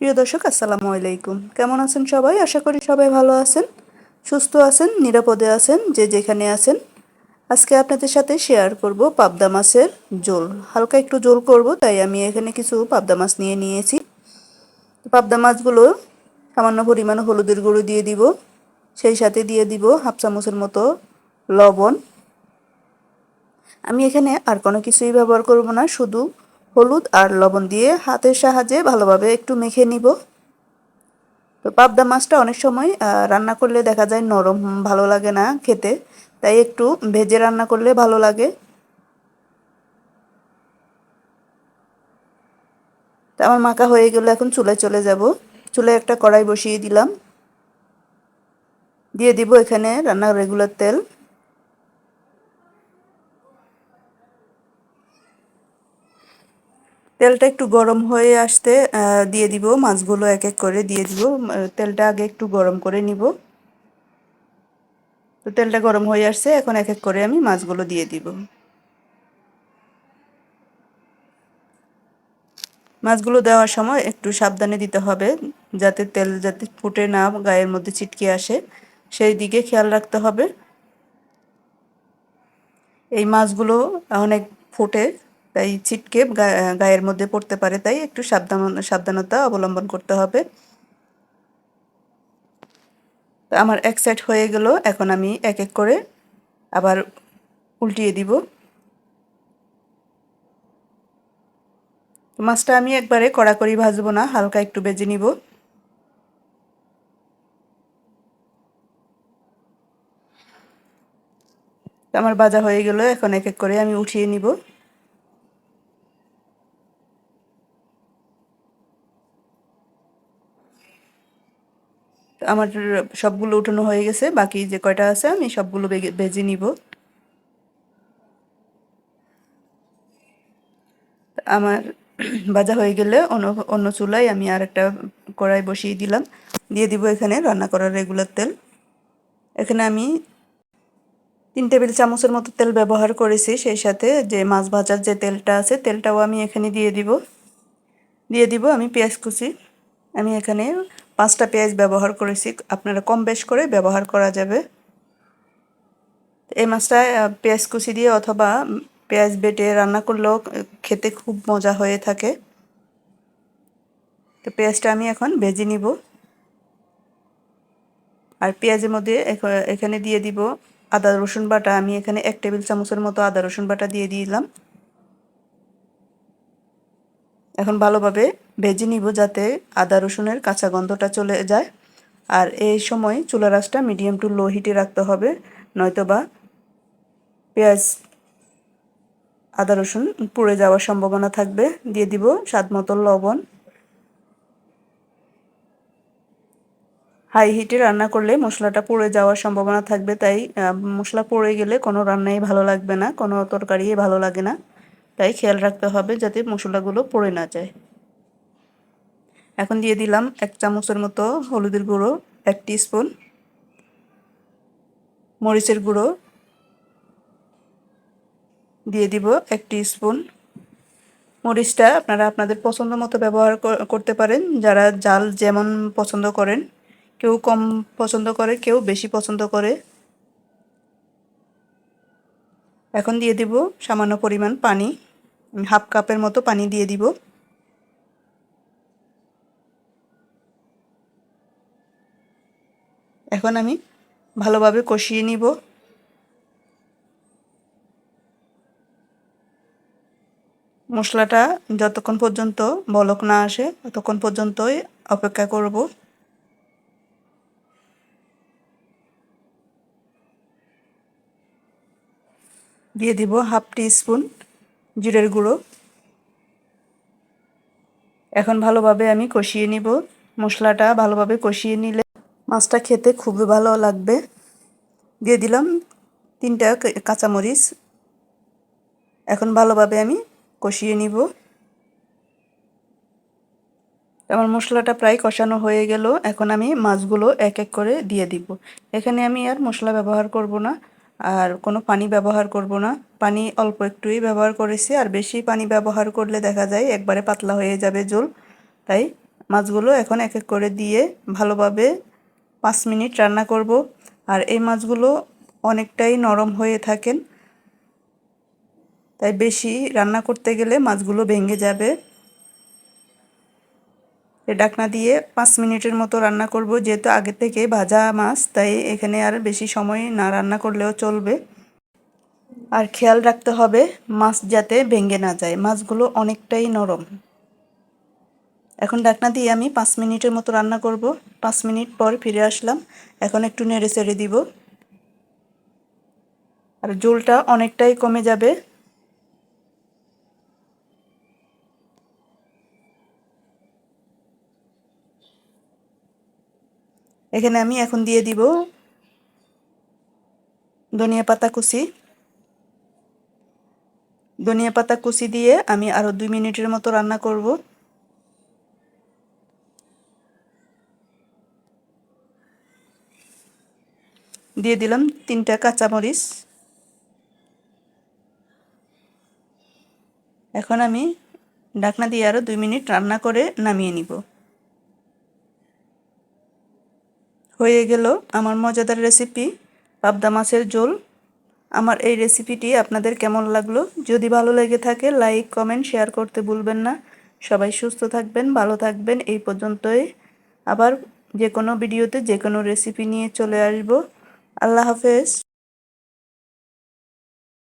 প্রিয় দর্শক, আসসালামু আলাইকুম। কেমন আছেন সবাই? আশা করি সবাই ভালো আছেন, সুস্থ আছেন, নিরাপদে আছেন, যে যেখানে আছেন। আজকে আপনাদের সাথে শেয়ার করব পাবদা মাছের ঝোল। হালকা একটু ঝোল করব, তাই আমি এখানে কিছু পাবদা মাছ নিয়ে নিয়েছি। পাবদা মাছগুলো সামান্য পরিমাণ হলুদের গুঁড়ো দিয়ে দিব, সেই সাথে দিয়ে দিব হাফ চামচের মতো লবণ। আমি এখানে আর কোনো কিছুই ব্যবহার করব না, শুধু হলুদ আর লবণ দিয়ে হাতের সাহায্যে ভালোভাবে একটু মেখে নিব। তো পাবদা মাছটা অনেক সময় রান্না করলে দেখা যায় নরম ভালো লাগে না খেতে। তাই একটু ভেজে রান্না করলে ভালো লাগে। তা আমার মাখা হয়ে গেলে, এখন চুলায় চলে যাব। চুলায় একটা কড়াই বসিয়ে দিলাম। দিয়ে দিব এখানে রান্নার রেগুলার তেল। তেলটা একটু গরম হয়ে আসতে দিয়ে দিব। মাছগুলো এক এক করে দিয়ে দিব। তেলটা আগে একটু গরম করে নিব। তো তেলটা গরম হয়ে আসছে, এখন এক এক করে আমি মাছগুলো দিয়ে দিব। মাছগুলো দেওয়ার সময় একটু সাবধানে দিতে হবে, যাতে তেল যাতে ফুটে না গায়ের মধ্যে ছিটকে আসে। সেই দিকে খেয়াল রাখতে হবে। এই মাছগুলো অনেক ফুটে তাই ছিটকে গায়ের মধ্যে পড়তে পারে, তাই একটু সাবধান, সাবধানতা অবলম্বন করতে হবে। আমার এক সাইড হয়ে গেল, এখন আমি এক এক করে আবার উল্টিয়ে দিব। মাছটা আমি একবারে কড়াকড়ি ভাজবো না, হালকা একটু বেজে নিব। আমার বাজা হয়ে গেল, এখন এক এক করে আমি উঠিয়ে নিব। আমার সবগুলো উঠানো হয়ে গেছে, বাকি যে কয়টা আছে আমি সবগুলো ভেজে নিব। আমার ভাজা হয়ে গেলে অন্য অন্য চুলায় আমি আর একটা কড়াই বসিয়ে দিলাম। দিয়ে দিব এখানে রান্না করার রেগুলার তেল। এখানে আমি তিন টেবিল চামচের মতো তেল ব্যবহার করেছি, সেই সাথে যে মাছ ভাজার যে তেলটা আছে, তেলটাও আমি এখানে দিয়ে দিব। দিয়ে দিব আমি পেঁয়াজ কুচি। আমি এখানে পাঁচটা পেঁয়াজ ব্যবহার করেছি। আপনারা কম বেশ করে ব্যবহার করা যাবে। এই মাছটা পেঁয়াজ কুচি দিয়ে অথবা পেঁয়াজ বেটে রান্না করলেও খেতে খুব মজা হয়ে থাকে। তো পেঁয়াজটা আমি এখন ভেজে নিব। আর পেঁয়াজের মধ্যে এখানে দিয়ে দিব আদা রসুন বাটা। আমি এখানে এক টেবিল চামচের মতো আদা রসুন বাটা দিয়ে দিলাম। এখন ভালোভাবে ভেজে নিব যাতে আদা রসুনের কাঁচা গন্ধটা চলে যায়। আর এই সময় চুলা রাসটা মিডিয়াম টু লো হিটে রাখতে হবে, নয়তোবা পেঁয়াজ, আদা রসুন পুড়ে যাওয়ার সম্ভাবনা থাকবে। দিয়ে দিব স্বাদ মতো লবণ হাই হিটে রান্না করলে মশলাটা পুড়ে যাওয়ার সম্ভাবনা থাকবে, তাই মশলা পড়ে গেলে কোনো রান্নাই ভালো লাগবে না, কোনো তরকারিই ভালো লাগে না। তাই খেয়াল রাখতে হবে যাতে মশলাগুলো পড়ে না যায়। এখন দিয়ে দিলাম এক চামচের মতো হলুদের গুঁড়ো, এক স্পুন মরিচের গুঁড়ো। দিয়ে দিব এক স্পুন মরিচটা আপনারা আপনাদের পছন্দ মতো ব্যবহার করতে পারেন। যারা জাল যেমন পছন্দ করেন, কেউ কম পছন্দ করে, কেউ বেশি পছন্দ করে। এখন দিয়ে দিব সামান্য পরিমাণ পানি। হাফ কাপের মতো পানি দিয়ে দিব। এখন আমি ভালোভাবে কষিয়ে নিব। মশলাটা যতক্ষণ পর্যন্ত বলক না আসে, ততক্ষণ পর্যন্তই অপেক্ষা করব। দিয়ে দিব হাফ টি স্পুন জিরের গুঁড়ো। এখন ভালোভাবে আমি কষিয়ে নিব। মশলাটা ভালোভাবে কষিয়ে নিলে মাছটা খেতে খুবই ভালো লাগবে। দিয়ে দিলাম তিনটা কাঁচামরিচ। এখন ভালোভাবে আমি কষিয়ে নিব। আমার মশলাটা প্রায় কষানো হয়ে গেল। এখন আমি মাছগুলো এক এক করে দিয়ে দিব। এখানে আমি আর মশলা ব্যবহার করব না। আর কোনো পানি ব্যবহার করব না। পানি অল্প একটুই ব্যবহার করেছি, আর বেশি পানি ব্যবহার করলে দেখা যায় একবারে পাতলা হয়ে যাবে জল। তাই মাছগুলো এখন এক এক করে দিয়ে ভালোভাবে পাঁচ মিনিট রান্না করব। আর এই মাছগুলো অনেকটাই নরম হয়ে থাকেন। তাই বেশি রান্না করতে গেলে মাছগুলো ভেঙে যাবে। ডাকনা দিয়ে পাঁচ মিনিটের মতো রান্না করব। যেহেতু আগে থেকে ভাজা মাছ, তাই এখানে আর বেশি সময় না রান্না করলেও চলবে। আর খেয়াল রাখতে হবে মাছ যাতে ভেঙে না যায়, মাছগুলো অনেকটাই নরম। এখন ডাকনা দিয়ে আমি পাঁচ মিনিটের মতো রান্না করব। পাঁচ মিনিট পর ফিরে আসলাম। এখন একটু নেড়ে চেড়ে দিব। আর জোলটা অনেকটাই কমে যাবে। এখানে আমি এখন দিয়ে দিব ধনিয়া পাতা কুচি। ধনিয়া পাতা কুচি দিয়ে আমি আরও দুই মিনিটের মতো রান্না করব। দিয়ে দিলাম তিনটা কাঁচামরিচ। এখন আমি ডাকনা দিয়ে আরও দুই মিনিট রান্না করে নামিয়ে নিব। হয়ে গেল আমার মজাদার রেসিপি পাবদা মাছের ঝোল। আমার এই রেসিপিটি আপনাদের কেমন লাগল? যদি ভালো লেগে থাকে লাইক কমেন্ট শেয়ার করতে ভুলবেন না। সবাই সুস্থ থাকবেন, ভালো থাকবেন। এই পর্যন্তই। আবার যে কোনো ভিডিওতে যে কোনো রেসিপি নিয়ে চলে আসব। আল্লাহ হাফেজ।